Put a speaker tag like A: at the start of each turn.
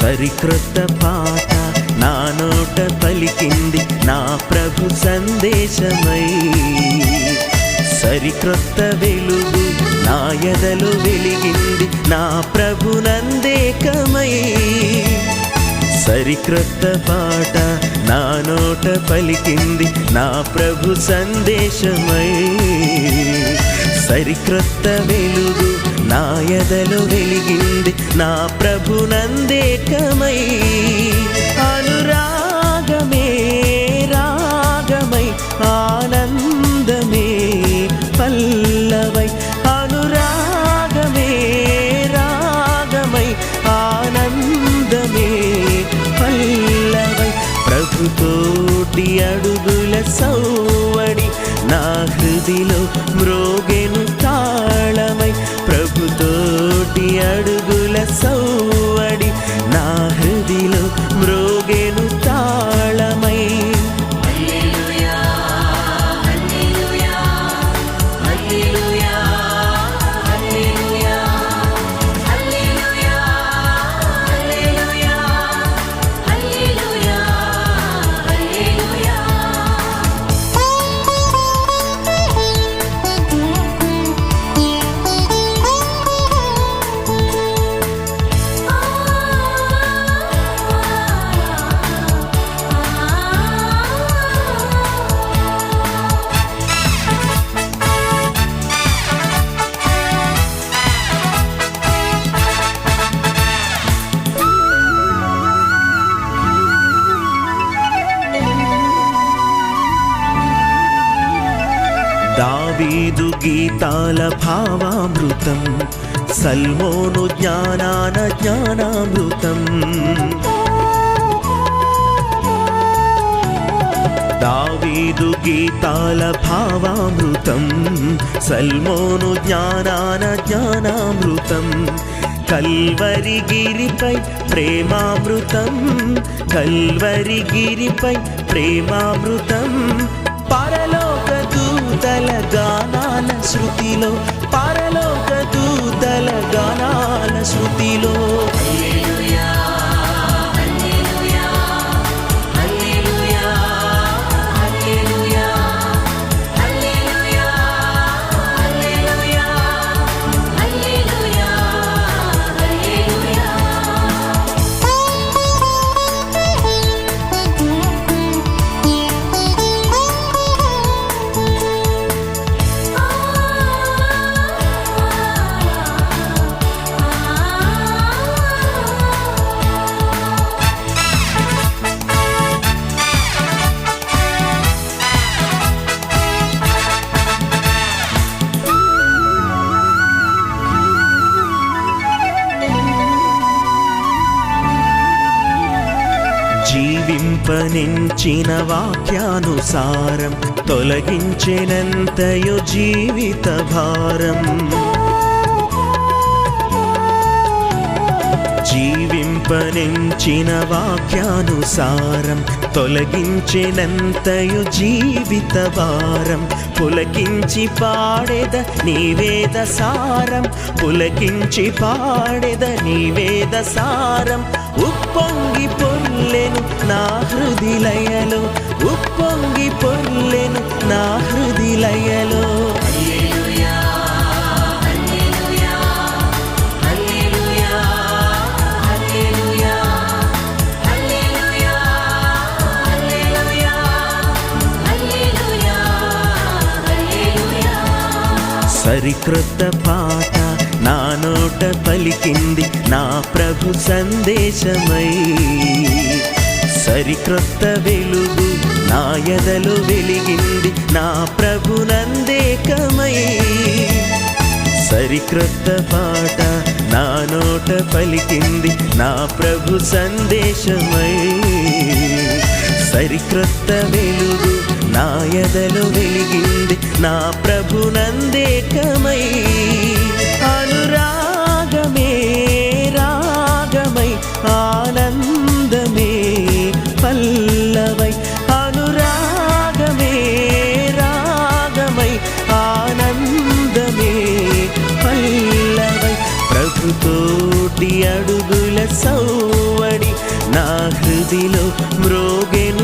A: సరిక్రొత్త పాట నా నోట పలికింది నా ప్రభు సందేశమై. సరిక్రొత్త వెలుగు నా ఎదలు వెలిగింది నా ప్రభు నందేకమై. సరిక్రొత్త పాట నా నోట పలికింది నా ప్రభు సందేశమై. సరిక్రొత్త వెలుగు నా ఎదలు వెలిగింది నా ప్రభు నందేకమై. సౌవడి నా హృదిలో మ్రోగే దావీదు గీతాల భావామృతం. సల్మోను జ్ఞానాన జ్ఞానామృతం. దావీదు గీతాల భావామృతం. సల్మోను జ్ఞానాన జ్ఞానామృతం. కల్వరి గిరిపై ప్రేమామృతం. కల్వరి గిరిపై ప్రేమామృతం. దూతల గానాల శృతిలో పా జీవింపనించిన వాక్యానుసారం తొలగించినంతయు జీవిత భారం. జీవింపనించిన వాక్యానుసారం తొలగించినంతయు జీవిత భారం. పులకించి పాడెద నీవేద సారం. పులకించి పాడెద నీవేద సారం. ఉప్పొంగి పొల్లెను నా హృదిలయలో ఉప్పొంగి పొల్లెను నా హృదిలయలో సరికృత పాట నా నోట పలికింది నా ప్రభు సందేశమై. సరిక్రొత్త వెలుగు నా ఎదలు వెలిగింది నా ప్రభు నందేకమై సరిక్రొత్త పాట నా నోట పలికింది నా ప్రభు సందేశమై. సరిక్రొత్త వెలుగు నా ఎదలు వెలిగింది నా ప్రభునందేకమై हृदिलो मृगे